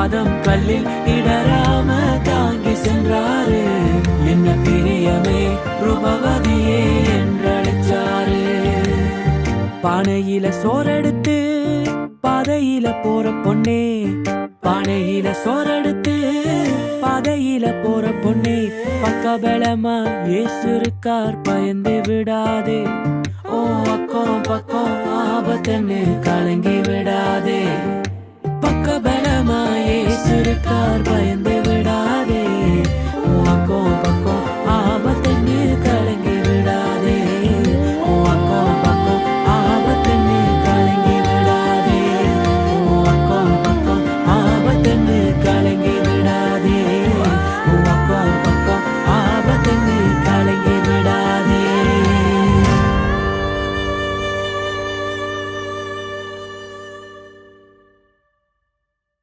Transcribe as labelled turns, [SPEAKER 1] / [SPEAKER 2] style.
[SPEAKER 1] பாதம் கல்லில் இடராம தாங்கி சென்றாரு. என்ன பிரியமே ரூபவதியே என்றழைச்சாரு. பானையில சோறெடுத்து பாதையில போற பொண்ணே. பானையில சோறெடுத்து பாதையில போற பொண்ணே. பக்கபலமா இயேசு இருக்கார் பயந்து விடாதே. ஓ அக்கம் பக்கம் ஆபத்தன்னு கலங்கி விட பக்கபலமா இயேசு இருக்கார் பயந்து